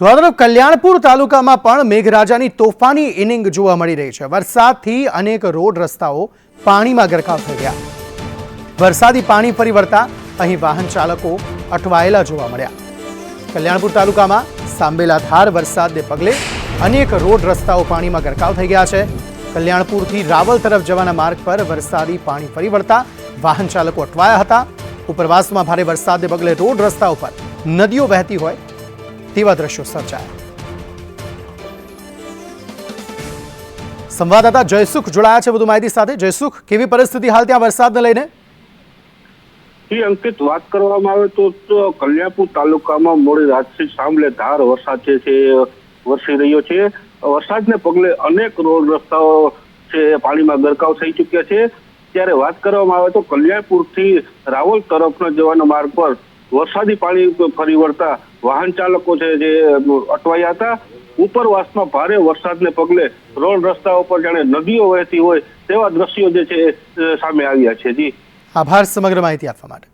તો કલ્યાણપુર તાલુકામાં પણ મેઘરાજાની તોફાની ઇનિંગ જોવા મળી રહી છે. વરસાદથી અનેક રોડ રસ્તાઓ પાણીમાં ગરકાવ થઈ ગયા. વરસાદી પાણી ફરી અહીં વાહન ચાલકો અટવાયેલા જોવા મળ્યા. કલ્યાણપુર તાલુકામાં સાંબેલાધાર વરસાદને પગલે અનેક રોડ રસ્તાઓ પાણીમાં ગરકાવ થઈ ગયા છે. કલ્યાણપુરથી રાવલ તરફ જવાના માર્ગ પર વરસાદી પાણી ફરી વાહન ચાલકો અટવાયા હતા. ઉપરવાસમાં ભારે વરસાદને પગલે રોડ રસ્તા ઉપર નદીઓ વહેતી હોય તેવા દ્રશ્યો સર્જાયા સંવાદદાતા જયસુખ જોડાયા છે વધુ માહિતી સાથે જયસુખ કેવી પરિસ્થિતિ હાલ ત્યાં વરસાદને લઈને એ અંકિત વાત કરવામાં આવે તો કલ્યાણપુર તાલુકામાં મોડી રાતથી સાંભળે ધાર વરસાદ છે વરસી રહ્યો છે. વરસાદને પગલે અનેક રોડ રસ્તાઓ છે પાણીમાં ગરકાવ થઈ ચૂક્યા છે. ત્યારે વાત કરવામાં આવે તો કલ્યાણપુરથી રાવલ તરફનો જવાના માર્ગ પર વરસાદી પાણી ફરી વળતા વાહન ચાલકો છે જે અટવાયા હતા. ઉપરવાસમાં ભારે વરસાદને પગલે રોડ રસ્તા પર જાણે નદીઓ વહેતી હોય તેવા દ્રશ્યો જે છે સામે આવ્યા છે. જી. આભાર, સમગ્ર માહિતી આપવા માટે.